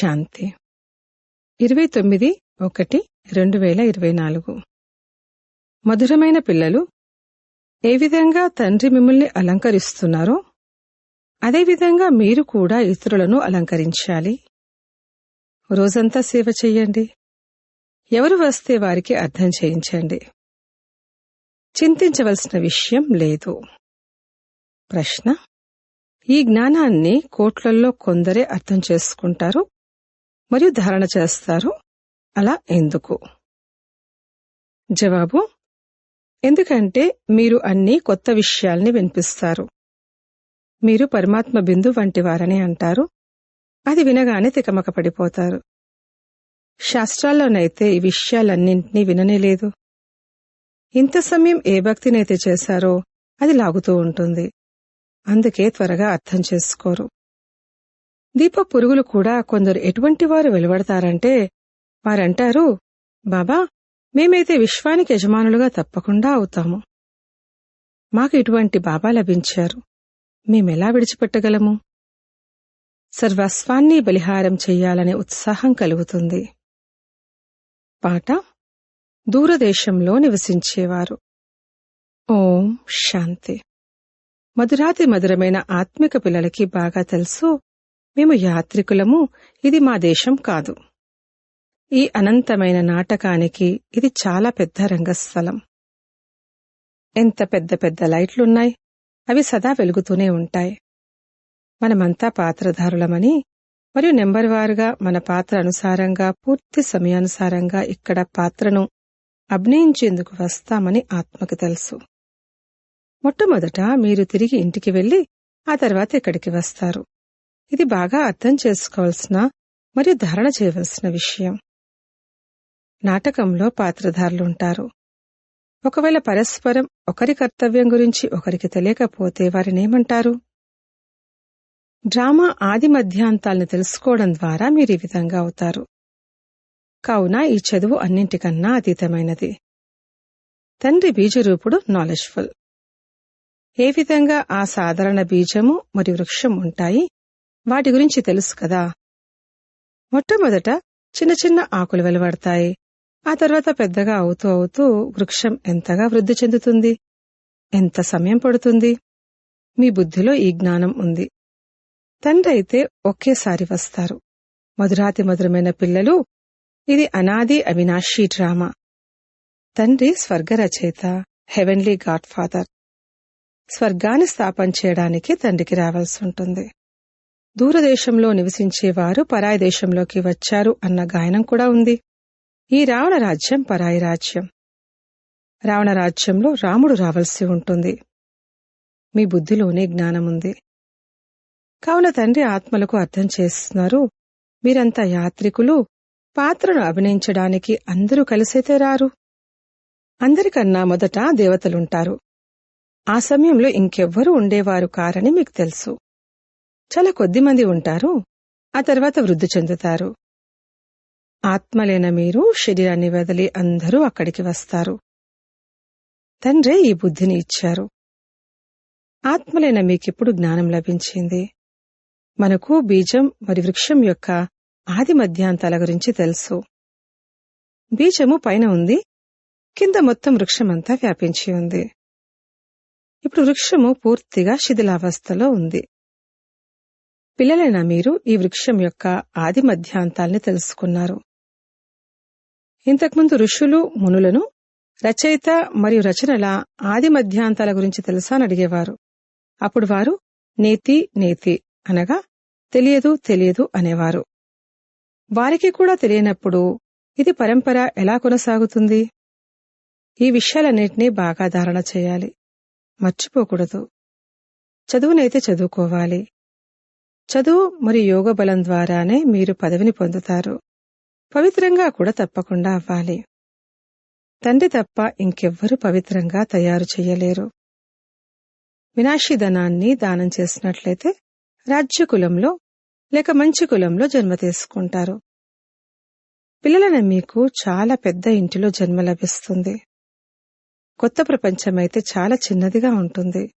శాంతి. ఇరవై తొమ్మిది ఒకటి రెండు వేల ఇరవై నాలుగు. మధురమైన పిల్లలు ఏ విధంగా తండ్రి మిమ్మల్ని అలంకరిస్తున్నారో అదేవిధంగా మీరు కూడా ఇతరులను అలంకరించాలి. రోజంతా సేవ చెయ్యండి ఎవరు వస్తే వారికి అర్థం చేయించండి. చింతించవలసిన విషయం లేదు. ప్రశ్న ఈ జ్ఞానాన్ని కోట్లల్లో కొందరే అర్థం చేసుకుంటారు మరియు ధారణ చేస్తారు. అలా ఎందుకు? జవాబు ఎందుకంటే మీరు అన్ని కొత్త విషయాల్ని వినిపిస్తారు. మీరు పరమాత్మ బిందు వంటి వారని అంటారు. అది వినగానే తికమక పడిపోతారు శాస్త్రాల్లోనైతే ఈ విషయాలన్నింటినీ విననేలేదు ఇంత సమయం ఏ భక్తినైతే చేశారో అది లాగుతూ ఉంటుంది. అందుకే త్వరగా అర్థం చేసుకోరు. దీప పురుగులు కూడా కొందరు ఎటువంటి వారు వెలువడతారంటే వారంటారు బాబా మేమైతే విశ్వానికి యజమానులుగా తప్పకుండా అవుతాము. మాకు ఇటువంటి బాబా లభించారు. మేమెలా విడిచిపెట్టగలము? సర్వస్వాన్ని బలిహారం చెయ్యాలనే ఉత్సాహం కలుగుతుంది పాట దూరదేశంలో నివసించేవారు. ఓం శాంతి. మధురాతి మధురమైన ఆత్మిక పిల్లలకి బాగా తెలుసు మేము యాత్రికులము ఇది మా దేశం కాదు. ఈ అనంతమైన నాటకానికి ఇది చాలా పెద్ద రంగస్థలం. ఎంత పెద్ద పెద్ద లైట్లున్నాయి అవి సదా వెలుగుతూనే ఉంటాయి. మనమంతా పాత్రధారులమని మరియు నెంబర్ వారుగా మన పాత్ర అనుసారంగా పూర్తి సమయానుసారంగా ఇక్కడ పాత్రను అభినయించేందుకు వస్తామని ఆత్మకు తెలుసు. మొట్టమొదట మీరు తిరిగి ఇంటికి వెళ్ళి ఆ తర్వాత ఇక్కడికి వస్తారు. ఇది బాగా అర్థం చేసుకోవాల్సిన మరియు ధారణ చేయవలసిన విషయం. నాటకంలో పాత్రధారులుంటారు ఒకవేళ పరస్పరం ఒకరి కర్తవ్యం గురించి ఒకరికి తెలియకపోతే వారినేమంటారు డ్రామా ఆది మధ్యాంతాలను తెలుసుకోవడం ద్వారా మీరు ఈ విధంగా అవుతారు. కావున ఈ చదువు అన్నింటికన్నా అతీతమైనది. తండ్రి బీజరూపుడు నాలెడ్జ్ఫుల్ ఏ విధంగా ఆ సాధారణ బీజము మరియు వృక్షం ఉంటాయి? వాటి గురించి తెలుసు కదా. మొట్టమొదట చిన్న చిన్న ఆకులు వెలువడతాయి ఆ తర్వాత పెద్దగా అవుతూ అవుతూ వృక్షం ఎంతగా వృద్ధి చెందుతుంది? ఎంత సమయం పడుతుంది? మీ బుద్ధిలో ఈ జ్ఞానం ఉంది. తండ్రి అయితే ఒకేసారి వస్తారు. మధురాతి మధురమైన పిల్లలు ఇది అనాది అవినాశీ డ్రామా. తండ్రి స్వర్గ రచయిత హెవెన్లీ గాడ్ ఫాదర్ స్వర్గాన్ని స్థాపన చేయడానికి తండ్రికి రావాల్సి ఉంటుంది. దూరదేశంలో నివసించేవారు పరాయి దేశంలోకి వచ్చారు అన్న గాయనం కూడా ఉంది. ఈ రావణ రాజ్యం పరాయి రాజ్యం. రావణ రాజ్యంలో రాముడు రావాల్సి ఉంటుంది. మీ బుద్ధిలోనే జ్ఞానముంది కావున తండ్రి ఆత్మలకు అర్థం చేస్తున్నారు. మీరంతా యాత్రికులు పాత్రను అభినయించడానికి అందరూ కలిసైతే రారు అందరికన్నా మొదట దేవతలుంటారు. ఆ సమయంలో ఇంకెవ్వరూ ఉండేవారు కారని మీకు తెలుసు. చాలా కొద్ది మంది ఉంటారు. ఆ తర్వాత వృద్ధి చెందుతారు. ఆత్మలేన మీరు శరీరాన్ని వదిలి అందరూ అక్కడికి వస్తారు. తండ్రే ఈ బుద్ధిని ఇచ్చారు. ఆత్మలైన మీకిప్పుడు జ్ఞానం లభించింది. మనకు బీజం మరి వృక్షం యొక్క ఆది మధ్యాంతాల గురించి తెలుసు. బీజము పైన ఉంది. కింద మొత్తం వృక్షమంతా వ్యాపించి ఉంది. ఇప్పుడు వృక్షము పూర్తిగా శిథిలావస్థలో ఉంది. పిల్లలైన మీరు ఈ వృక్షం యొక్క ఆది మధ్యాంతాల్ని తెలుసుకున్నారు. ఇంతకుముందు ఋషులు మునులను రచయిత మరియు రచనల ఆది మధ్యాంతాల గురించి తెలుసా అని అడిగేవారు. అప్పుడు వారు నేతి నేతి అనగా తెలియదు తెలియదు అనేవారు. వారికి కూడా తెలియనప్పుడు ఇది పరంపర ఎలా కొనసాగుతుంది? ఈ విషయాలన్నింటినీ బాగా ధారణ చేయాలి. మర్చిపోకూడదు. చదువునైతే చదువుకోవాలి. చదువు మరియు యోగ బలం ద్వారానే మీరు పదవిని పొందుతారు. పవిత్రంగా కూడా తప్పకుండా అవ్వాలి. తండ్రి తప్ప ఇంకెవ్వరూ పవిత్రంగా తయారు చేయలేరు. వినాశీ ధనాన్ని దానం చేసినట్లయితే రాజ్య కులంలో లేక మంచి కులంలో జన్మ తీసుకుంటారు. పిల్లలైన మీకు చాలా పెద్ద ఇంటిలో జన్మ లభిస్తుంది. కొత్త ప్రపంచమైతే చాలా చిన్నదిగా ఉంటుంది.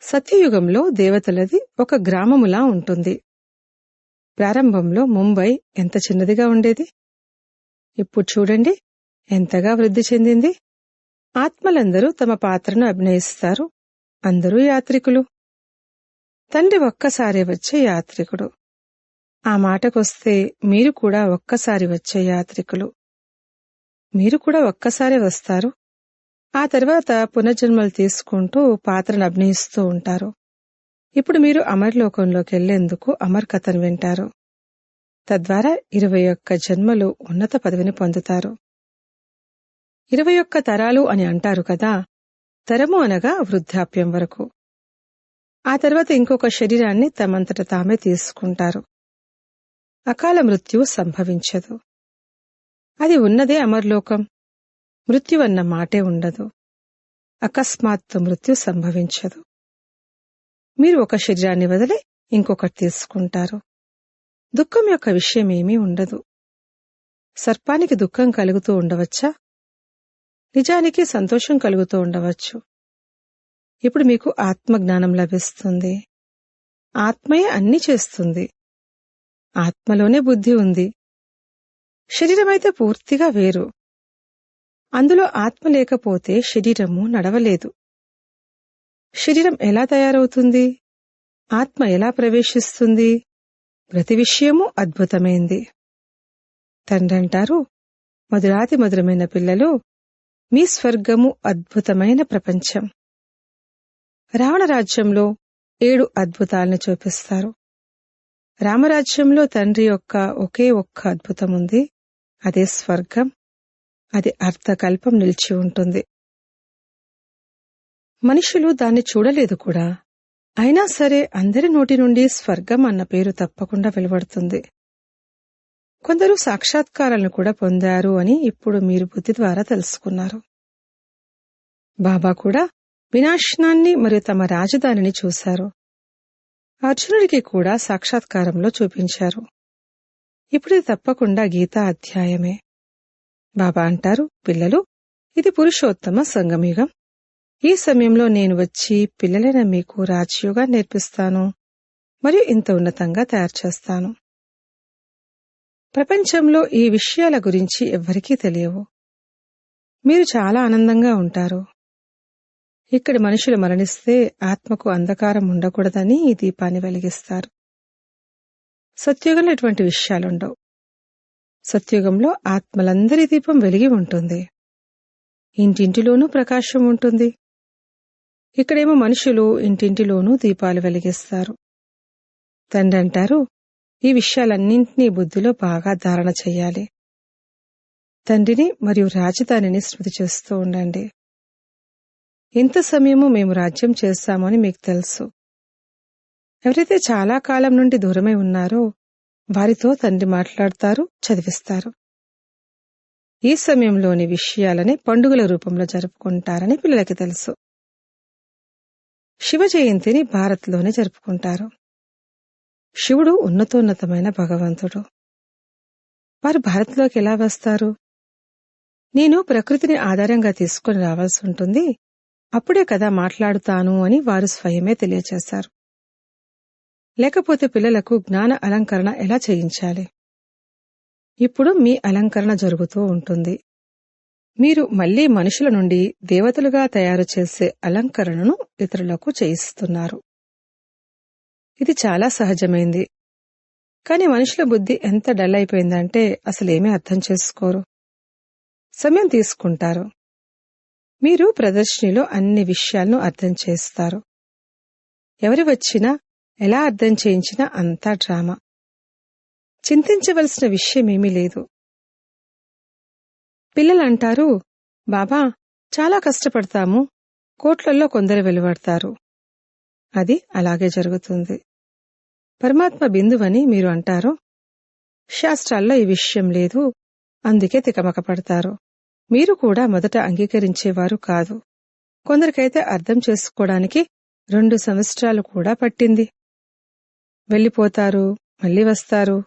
సత్యయుగంలో దేవతలది ఒక గ్రామములా ఉంటుంది. ప్రారంభంలో ముంబై ఎంత చిన్నదిగా ఉండేది? ఇప్పుడు చూడండి ఎంతగా వృద్ధి చెందింది. ఆత్మలందరూ తమ పాత్రను అభినయిస్తారు. అందరూ యాత్రికులు. తండ్రి ఒక్కసారి వచ్చే యాత్రికుడు. ఆ మాటకొస్తే మీరు కూడా ఒక్కసారి వచ్చే యాత్రికులు. మీరు కూడా ఒక్కసారి వస్తారు. ఆ తర్వాత పునర్జన్మలు తీసుకుంటూ పాత్రను అభినయిస్తూ ఉంటారు. ఇప్పుడు మీరు అమర్లోకంలోకి వెళ్ళేందుకు అమర్ కథను వింటారు. తద్వారా ఇరవై ఒక్క జన్మలు ఉన్నత పదవిని పొందుతారు. ఇరవై ఒక్క తరాలు అని అంటారు కదా తరము అనగా వృద్ధాప్యం వరకు. ఆ తర్వాత ఇంకొక శరీరాన్ని తమంతట తామే తీసుకుంటారు. అకాల మృత్యువు సంభవించదు. అది ఉన్నదే అమర్లోకం. మృత్యువన్న మాటే ఉండదు. అకస్మాత్తు మృత్యు సంభవించదు. మీరు ఒక శరీరాన్ని వదిలి ఇంకొకటి తీసుకుంటారు. దుఃఖం యొక్క విషయం ఏమీ ఉండదు. సర్పానికి దుఃఖం కలుగుతూ ఉండవచ్చా? నిజానికి సంతోషం కలుగుతూ ఉండవచ్చు. ఇప్పుడు మీకు ఆత్మజ్ఞానం లభిస్తుంది. ఆత్మయే అన్ని చేస్తుంది. ఆత్మలోనే బుద్ధి ఉంది. శరీరమైతే పూర్తిగా వేరు. అందులో ఆత్మ లేకపోతే శరీరము నడవలేదు. శరీరం ఎలా తయారవుతుంది? ఆత్మ ఎలా ప్రవేశిస్తుంది? ప్రతి విషయము అద్భుతమైంది. తండ్రంటారు మధురాతి మధురమైన పిల్లలు మీ స్వర్గము అద్భుతమైన ప్రపంచం. రావణ రాజ్యంలో ఏడు అద్భుతాలను చూపిస్తారు. రామరాజ్యంలో తండ్రి యొక్క ఒకే ఒక్క అద్భుతం ఉంది అదే స్వర్గం. అది అర్థకల్పం నిలిచి ఉంటుంది. మనుషులు దాన్ని చూడలేదు కూడా. అయినా సరే అందరి నోటి నుండి స్వర్గం అన్న పేరు తప్పకుండా వెలువడుతుంది. కొందరు సాక్షాత్కారాలను కూడా పొందారు అని ఇప్పుడు మీరు బుద్ధి ద్వారా తెలుసుకున్నారు. బాబా కూడా వినాశనాన్ని మరియు తమ రాజధానిని చూశారు. అర్జునుడికి కూడా సాక్షాత్కారంలో చూపించారు. ఇప్పుడు తప్పకుండా గీతా అధ్యాయమే. బాబా అంటారు పిల్లలు ఇది పురుషోత్తమ సంగమయుగం. ఈ సమయంలో నేను వచ్చి పిల్లలైన మీకు రాజయోగా నేర్పిస్తాను మరియు ఇంత ఉన్నతంగా తయారు చేస్తాను. ప్రపంచంలో ఈ విషయాల గురించి ఎవ్వరికీ తెలియవు. మీరు చాలా ఆనందంగా ఉంటారు. ఇక్కడి మనుషులు మరణిస్తే ఆత్మకు అంధకారం ఉండకూడదని ఈ దీపాన్ని వెలిగిస్తారు. సత్యుగంలో ఇటువంటి విషయాలుండవు. సత్యుగంలో ఆత్మలందరి దీపం వెలిగి ఉంటుంది. ఇంటింటిలోనూ ప్రకాశం ఉంటుంది. ఇక్కడేమో మనుషులు ఇంటింటిలోనూ దీపాలు వెలిగిస్తారు. తండ్రి అంటారు ఈ విషయాలన్నింటినీ బుద్ధిలో బాగా ధారణ చెయ్యాలి తండ్రిని మరియు రాజధానిని స్మృతి చేస్తూ ఉండండి. ఇంత సమయము మేము రాజ్యం చేస్తామని మీకు తెలుసు. ఎవరైతే చాలా కాలం నుండి దూరమై ఉన్నారో వారితో తండ్రి మాట్లాడతారు చదివిస్తారు. ఈ సమయంలోని విషయాలని పండుగల రూపంలో జరుపుకుంటారని పిల్లలకి తెలుసు. శివ జయంతిని భారత్లోనే జరుపుకుంటారు. శివుడు ఉన్నతోన్నతమైన భగవంతుడు. వారు భారత్లోకి ఎలా వస్తారు? నేను ప్రకృతిని ఆధారంగా తీసుకుని రావాల్సి ఉంటుంది. అప్పుడే కదా మాట్లాడుతాను అని వారు స్వయమే తెలియచేశారు. లేకపోతే పిల్లలకు జ్ఞాన అలంకరణ ఎలా చేయించాలి? ఇప్పుడు మీ అలంకరణ జరుగుతూ ఉంటుంది. మీరు మళ్ళీ మనుషుల నుండి దేవతలుగా తయారు చేసే అలంకరణను ఇతరులకు చేయిస్తున్నారు. ఇది చాలా సహజమైంది. కానీ మనుషుల బుద్ధి ఎంత డల్ అయిపోయిందంటే అసలేమీ అర్థం చేసుకోరు. సమయం తీసుకుంటారు. మీరు ప్రదర్శనలో అన్ని విషయాలను అర్థం చేస్తారు. ఎవరి వచ్చినా ఎలా అర్థం చేయించినా అంతా డ్రామా. చింతించవలసిన విషయమేమీ లేదు. పిల్లలంటారు బాబా చాలా కష్టపడతాము కోట్లల్లో కొందరు వెలువడతారు. అది అలాగే జరుగుతుంది. పరమాత్మ బిందువని మీరు అంటారు శాస్త్రాల్లో ఈ విషయం లేదు అందుకే తికమక పడతారు మీరు కూడా మొదట అంగీకరించేవారు కాదు. కొందరికైతే అర్థం చేసుకోవడానికి రెండు సంవత్సరాలు కూడా పట్టింది. వెళ్ళిపోతారు మళ్ళీ వస్తారు.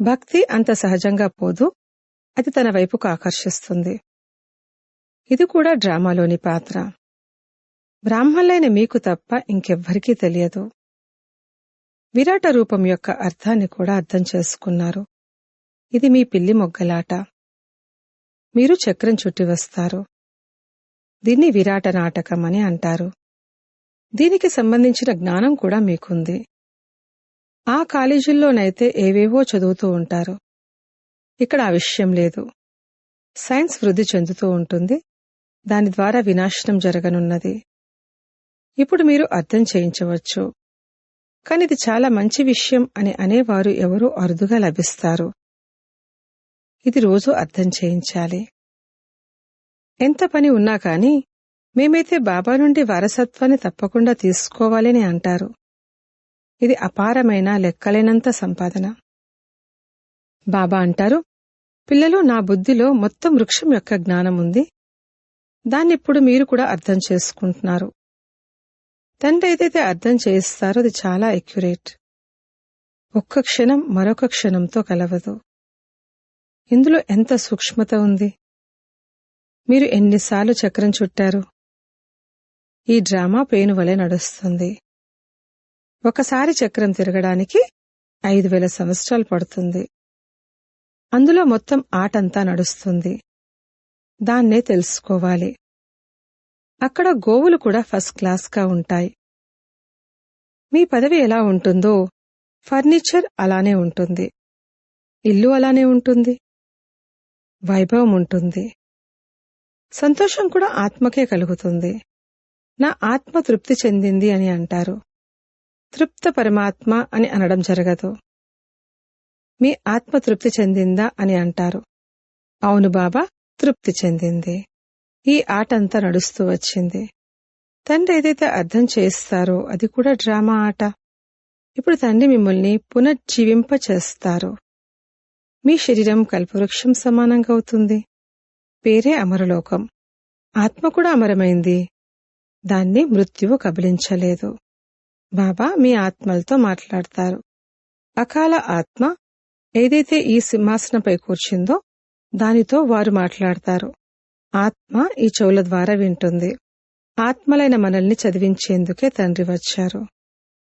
భక్తి అంత సహజంగా పోదు అది తన వైపుకు ఆకర్షిస్తుంది. ఇది కూడా డ్రామాలోని పాత్ర. బ్రాహ్మణులైన మీకు తప్ప ఇంకెవ్వరికీ తెలియదు. విరాట రూపం యొక్క అర్థాన్ని కూడా అర్థం చేసుకున్నారు. ఇది మీ పిల్లి మొగ్గలాట. మీరు చక్రం చుట్టి వస్తారు. దీన్ని విరాట నాటకం అని అంటారు. దీనికి సంబంధించిన జ్ఞానం కూడా మీకుంది. ఆ కాలేజీల్లోనైతే ఏవేవో చదువుతూ ఉంటారు. ఇక్కడ ఆ విషయం లేదు. సైన్స్ వృద్ధి చెందుతూ ఉంటుంది. దాని ద్వారా వినాశనం జరగనున్నది. ఇప్పుడు మీరు అర్థం చేయించవచ్చు. కాని ఇది చాలా మంచి విషయం అని అనేవారు ఎవరూ అరుదుగా లభిస్తారు. ఇది రోజు అర్థం చేయించాలి. ఎంత పని ఉన్నా కాని మేమైతే బాబా నుండి వారసత్వాన్ని తప్పకుండా తీసుకోవాలని అంటారు. ఇది అపారమైన లెక్కలేనంత సంపాదన. బాబా అంటారు పిల్లలు నా బుద్ధిలో మొత్తం వృక్షం యొక్క జ్ఞానం ఉంది. దాన్నిప్పుడు మీరు కూడా అర్థం చేసుకుంటున్నారు. తండ్రి ఏదైతే అర్థం చేయిస్తారో అది చాలా ఎక్యురేట్ ఒక్క క్షణం మరొక క్షణంతో కలవదు. ఇందులో ఎంత సూక్ష్మత ఉంది? మీరు ఎన్నిసార్లు చక్రం చుట్టారు? ఈ డ్రామా పేను వలె నడుస్తుంది. ఒకసారి చక్రం తిరగడానికి ఐదు వేల సంవత్సరాలు పడుతుంది. అందులో మొత్తం ఆటంతా నడుస్తుంది. దాన్నే తెలుసుకోవాలి. అక్కడ గోవులు కూడా ఫస్ట్ క్లాస్గా ఉంటాయి. మీ పదవి ఎలా ఉంటుందో ఫర్నిచర్ అలానే ఉంటుంది. ఇల్లు అలానే ఉంటుంది. వైభవం ఉంటుంది. సంతోషం కూడా ఆత్మకే కలుగుతుంది. నా ఆత్మ తృప్తి చెందింది అని అంటారు. తృప్త పరమాత్మ అని అనడం జరగదు. మీ ఆత్మ తృప్తి చెందిందా అని అంటారు. అవును బాబా తృప్తి చెందింది. ఈ ఆటంతా నడుస్తూ వచ్చింది. తండ్రి ఏదైతే అర్థం చేస్తారో అది కూడా డ్రామా ఆట. ఇప్పుడు తండ్రి మిమ్మల్ని పునర్జీవింప చేస్తారు. మీ శరీరం కల్పవృక్షం సమానంగా అవుతుంది. పేరే అమరలోకం. ఆత్మ కూడా అమరమైంది. దాన్ని మృత్యువు కబలించలేదు బాబా మీ ఆత్మలతో మాట్లాడతారు. అకాల ఆత్మ ఏదైతే ఈ సింహాసనంపై కూర్చుందో దానితో వారు మాట్లాడతారు. ఆత్మ ఈ చెవుల ద్వారా వింటుంది. ఆత్మలైన మనల్ని చదివించేందుకే తండ్రి వచ్చారు.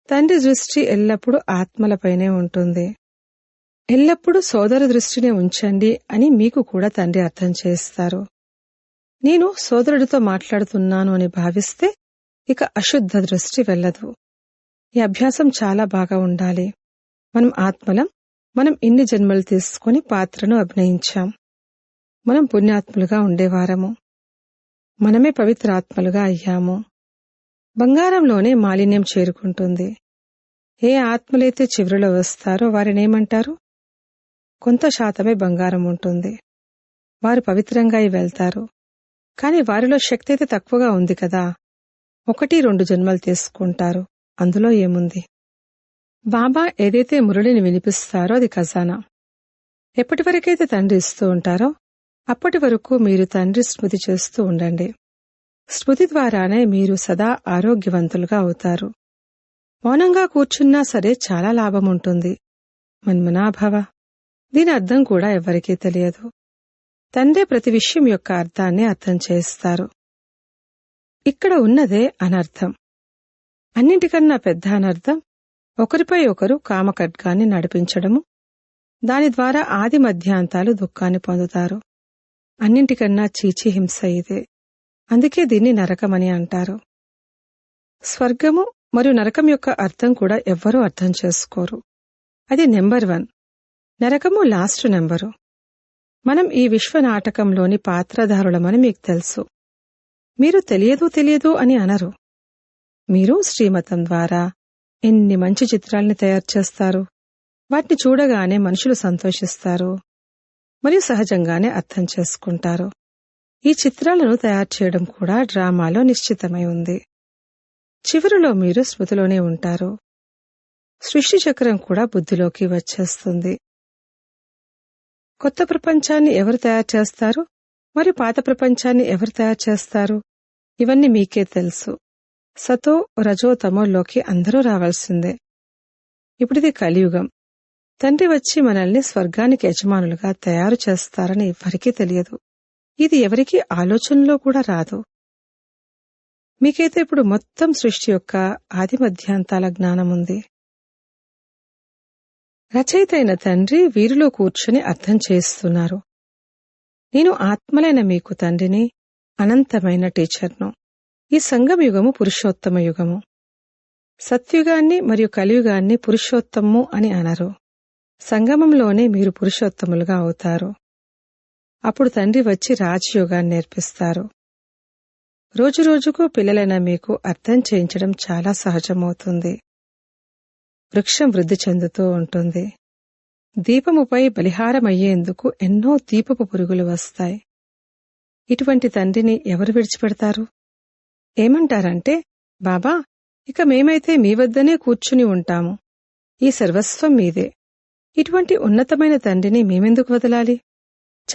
తండ్రి దృష్టి ఎల్లప్పుడూ ఆత్మలపైనే ఉంటుంది. ఎల్లప్పుడూ సోదర దృష్టిని ఉంచండి అని మీకు కూడా తండ్రి అర్థం చేస్తారు. నేను సోదరుడితో మాట్లాడుతున్నాను అని భావిస్తే ఇక అశుద్ధ దృష్టి వెళ్ళదు. ఈ అభ్యాసం చాలా బాగా ఉండాలి. మనం ఆత్మలం మనం ఇన్ని జన్మలు తీసుకుని పాత్రను అభినయించాం. మనం పుణ్యాత్ములుగా ఉండేవారము. మనమే పవిత్రాత్మలుగా అయ్యాము. బంగారంలోనే మాలిన్యం చేరుకుంటుంది. ఏ ఆత్మలైతే చివరిలో వస్తారో వారినేమంటారు? కొంత శాతమే బంగారం ఉంటుంది. వారు పవిత్రంగా అయి వెళ్తారు. కాని వారిలో శక్తి అయితే తక్కువగా ఉంది కదా. ఒకటి రెండు జన్మలు తీసుకుంటారు. అందులో ఏముంది? బాబా ఏదైతే మురళిని వినిపిస్తారో అది ఖజానా. ఎప్పటివరకైతే తండ్రి ఇస్తూ ఉంటారో అప్పటి వరకు మీరు తండ్రి స్మృతి చేస్తూ ఉండండి. స్మృతి ద్వారానే మీరు సదా ఆరోగ్యవంతులుగా అవుతారు. మౌనంగా కూర్చున్నా సరే చాలా లాభం ఉంటుంది. మన్మనాభవ దీని అర్థం కూడా ఎవరికీ తెలియదు. తండ్రి ప్రతి విషయం యొక్క అర్థాన్ని అర్థం చేస్తారు. ఇక్కడ ఉన్నదే అనర్థం. అన్నింటికన్నా పెద్ద అనర్థం ఒకరిపై ఒకరు కామకడ్గాన్ని నడిపించడము. దాని ద్వారా ఆది మధ్యాంతాలు దుఃఖాన్ని పొందుతారు. అన్నింటికన్నా చీచి హింస ఇదే. అందుకే దీన్ని నరకమని అంటారు. స్వర్గము మరియు నరకం యొక్క అర్థం కూడా ఎవ్వరూ అర్థం చేసుకోరు. అది నెంబర్ వన్. నరకము లాస్ట్ నెంబరు. మనం ఈ విశ్వ నాటకంలోని పాత్రధారులమని మీకు తెలుసు. మీరు తెలియదు తెలియదు అని అనరు. మీరు శ్రీమతం ద్వారా ఎన్ని మంచి చిత్రాల్ని తయారు చేస్తారు? వాటిని చూడగానే మనుషులు సంతోషిస్తారు. మరియు సహజంగానే అర్థం చేసుకుంటారు. ఈ చిత్రాలను తయారు చేయడం కూడా డ్రామాలో నిశ్చితమై ఉంది. చివరిలో మీరు స్మృతిలోనే ఉంటారు. సృష్టి చక్రం కూడా బుద్ధిలోకి వచ్చేస్తుంది. కొత్త ప్రపంచాన్ని ఎవరు తయారు చేస్తారు? మరియు పాత ప్రపంచాన్ని ఎవరు తయారు చేస్తారు? ఇవన్నీ మీకే తెలుసు. సతో రజోతమంలోకి అందరూ రావాల్సిందే. ఇప్పుడిది కలియుగం. తండ్రి వచ్చి మనల్ని స్వర్గానికి యజమానులుగా తయారు చేస్తారని ఎవరికీ తెలియదు. ఇది ఎవరికీ ఆలోచనలో కూడా రాదు. మీకైతే ఇప్పుడు మొత్తం సృష్టి యొక్క ఆది మధ్యాంతాల జ్ఞానం ఉంది. రచయిత అయిన తండ్రి వీరిలో కూర్చుని అర్థం చేస్తున్నారు. నేను ఆత్మలైన మీకు తండ్రిని అనంతమైన టీచర్ను. ఈ సంగమ యుగము పురుషోత్తమ యుగము. సత్యుగాన్ని మరియు కలియుగాన్ని పురుషోత్తము అని అనరు. సంగమంలోనే మీరు పురుషోత్తములుగా అవుతారు. అప్పుడు తండ్రి వచ్చి రాజయోగాన్ని నేర్పిస్తారు. రోజురోజుకు పిల్లలైన మీకు అర్థం చేయించడం చాలా సహజమవుతుంది. వృక్షం వృద్ధి చెందుతూ ఉంటుంది. దీపముపై బలిహారమయ్యేందుకు ఎన్నో దీపపు పురుగులు వస్తాయి. ఇటువంటి తండ్రిని ఎవరు విడిచిపెడతారు? ఏమంటారంటే బాబా ఇక మేమైతే మీ వద్దనే కూర్చుని ఉంటాము. ఈ సర్వస్వం మీదే. ఇటువంటి ఉన్నతమైన తండ్రిని మేమెందుకు వదలాలి?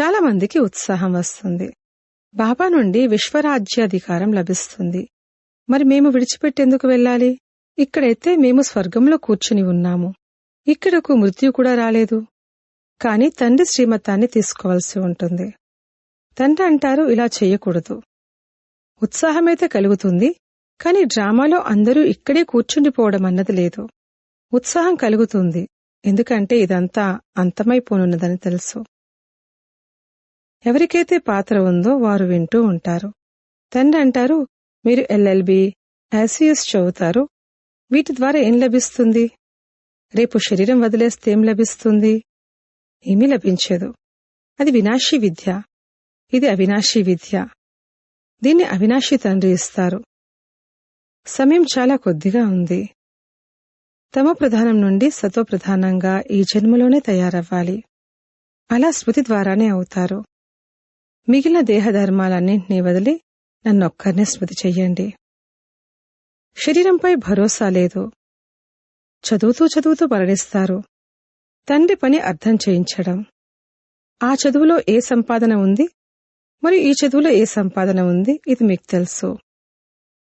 చాలా మందికి ఉత్సాహం వస్తుంది. బాబా నుండి విశ్వరాజ్యాధికారం లభిస్తుంది. మరి మేము విడిచిపెట్టేందుకు వెళ్ళాలి? ఇక్కడైతే మేము స్వర్గంలో కూర్చుని ఉన్నాము. ఇక్కడకు మృత్యు కూడా రాలేదు. కాని తండ్రి శ్రీమతాన్ని తీసుకోవాల్సి ఉంటుంది. తండ్రి అంటారు ఇలా చేయకూడదు. ఉత్సాహమైతే కలుగుతుంది కాని డ్రామాలో అందరూ ఇక్కడే కూర్చుండిపోవడం అన్నది లేదు. ఉత్సాహం కలుగుతుంది ఎందుకంటే ఇదంతా అంతమైపోనున్నదని తెలుసు. ఎవరికైతే పాత్ర ఉందో వారు వింటూ ఉంటారు. తండ్రి అంటారు మీరు ఎల్ఎల్బి యాసియస్ చదువుతారు. వీటి ద్వారా ఏం లభిస్తుంది? రేపు శరీరం వదిలేస్తే ఏం లభిస్తుంది? ఏమీ లభించదు. అది వినాశీ విద్య. ఇది అవినాశీ విద్య. దీన్ని అవినాశి తండ్రి ఇస్తారు. సమయం చాలా కొద్దిగా ఉంది. తమ ప్రధానం నుండి సత్వ ప్రధానంగా ఈ జన్మలోనే తయారవ్వాలి. అలా స్మృతి ద్వారానే అవుతారు. మిగిలిన దేహధర్మాలన్నింటినీ వదిలి నన్నొక్కరినే స్మృతి చెయ్యండి. శరీరంపై భరోసా లేదు. చదువుతూ చదువుతూ మరణిస్తారు. తండ్రి పని అర్థం చేయించడం. ఆ చదువులో ఏ సంపాదన ఉంది? మరి ఈ చదువులో ఏ సంపాదన ఉంది? ఇది మీకు తెలుసు.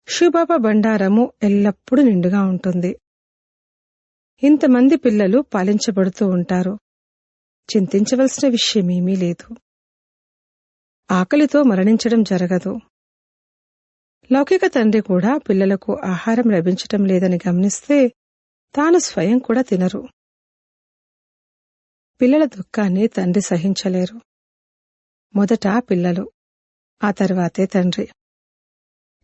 శివబాబా బండారము ఎల్లప్పుడూ నిండుగా ఉంటుంది. ఇంతమంది పిల్లలు పాలించబడుతూ ఉంటారు. చింతించవలసిన విషయమేమీ లేదు. ఆకలితో మరణించడం జరగదు. లౌకిక తండ్రి కూడా పిల్లలకు ఆహారం లభించటం లేదని గమనిస్తే తాను స్వయం కూడా తినరు. పిల్లల దుఃఖాన్ని తండ్రి సహించలేరు. మొదట పిల్లలు ఆ తర్వాతే తండ్రి.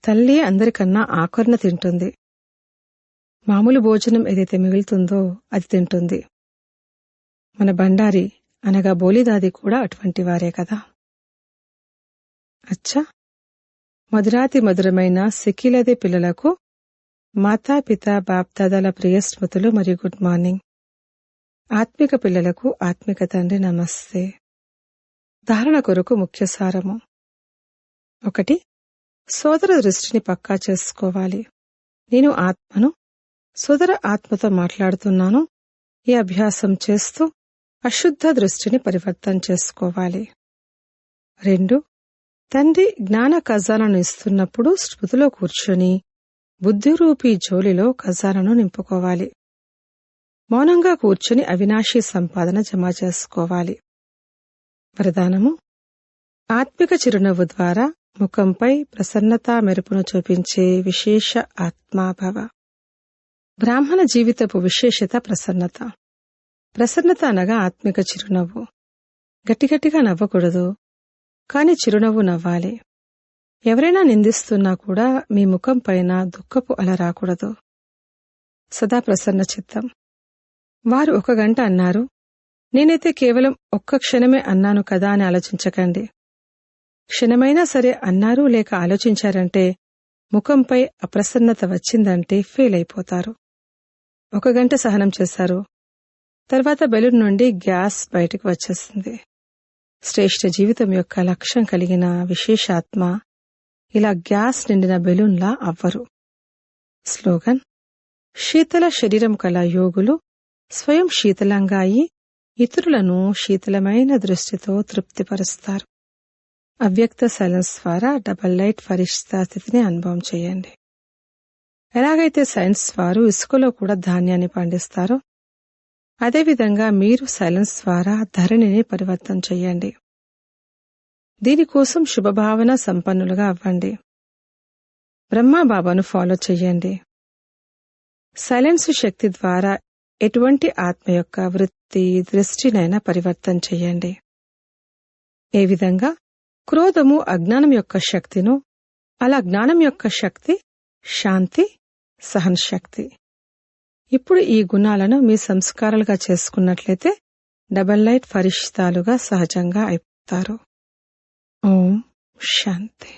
తల్లి అందరికన్నా ఆకరణ తింటుంది. మామూలు భోజనం ఏదైతే మిగులుతుందో అది తింటుంది. మన బండారి అనగా బోలిదాది కూడా అటువంటి వారే కదా. అచ్చా! మధురాతి మధురమైన సిక్కిలది పిల్లలకు మాతా మాతాపిత బాప్దాదాల ప్రియ స్మృతులు మరియు గుడ్ మార్నింగ్. ఆత్మిక పిల్లలకు ఆత్మిక తండ్రి నమస్తే. ధారణ కొరకు ముఖ్య సారము. ఒకటి సోదర దృష్టిని పక్కా చేసుకోవాలి. నేను ఆత్మను సోదర ఆత్మతో మాట్లాడుతున్నాను. ఈ అభ్యాసం చేస్తూ అశుద్ధ దృష్టిని పరివర్తన చేసుకోవాలి. రెండు తండ్రి జ్ఞాన ఖజానను ఇస్తున్నప్పుడు స్మృతిలో కూర్చొని బుద్ధిరూపీ జోలిలో ఖజానను నింపుకోవాలి. మౌనంగా కూర్చుని అవినాశీ సంపాదన జమ చేసుకోవాలి. వరదానము ఆత్మిక చిరునవ్వు ద్వారా ముఖంపై ప్రసన్నతా మెరుపును చూపించే విశేష ఆత్మాభవ. బ్రాహ్మణ జీవితపు విశేషత ప్రసన్నత. ప్రసన్నత అనగా ఆత్మిక చిరునవ్వు. గట్టిగట్టిగా నవ్వకూడదు కాని చిరునవ్వు నవ్వాలి. ఎవరైనా నిందిస్తున్నా కూడా మీ ముఖం పైన దుఃఖపు అల రాకూడదు. సదా ప్రసన్న చిత్తం. వారు ఒక గంట అన్నారు నేనైతే కేవలం ఒక్క క్షణమే అన్నాను కదా అని ఆలోచించకండి. క్షణమైనా సరే అన్నారు లేక ఆలోచించారంటే ముఖంపై అప్రసన్నత వచ్చిందంటే ఫెయిల్ అయిపోతారు ఒక గంట సహనం చేశారు. తర్వాత బెలూన్ నుండి గ్యాస్ బయటకు వచ్చేస్తుంది శ్రేష్ఠ జీవితం యొక్క లక్ష్యం కలిగిన విశేషాత్మ ఇలా గ్యాస్ నిండిన బెలూన్లా అవ్వరు. స్లోగన్ శీతల శరీరం కల యోగులు స్వయం శీతలంగా అయి ఇతరులను శీతలమైన దృష్టితో తృప్తిపరుస్తారు. అవ్యక్త సైలెన్స్ ద్వారా డబల్ లైట్ పరిష్ఠ స్థితిని అనుభవం చేయండి. ఎలాగైతే సైన్స్ వారు ఇసుకలో కూడా ధాన్యాన్ని పండిస్తారో అదేవిధంగా మీరు సైలెన్స్ ద్వారా ధరణిని పరివర్తన చేయండి. దీనికోసం శుభభావన సంపన్నులుగా అవ్వండి. బ్రహ్మాబాబాను ఫాలో చెయ్యండి సైలెన్స్ శక్తి ద్వారా ఎటువంటి ఆత్మ యొక్క వృత్తి దృష్టినైనా పరివర్తన చెయ్యండి ఏ విధంగా? క్రోధము అజ్ఞానం యొక్క శక్తిను అలా జ్ఞానం యొక్క శక్తి శాంతి సహనశక్తి. ఇప్పుడు ఈ గుణాలను మీ సంస్కారాలుగా చేసుకున్నట్లయితే డబల్ లైట్ ఫరిష్తాలుగా సహజంగా అయిపోతారు ఓం శాంతి.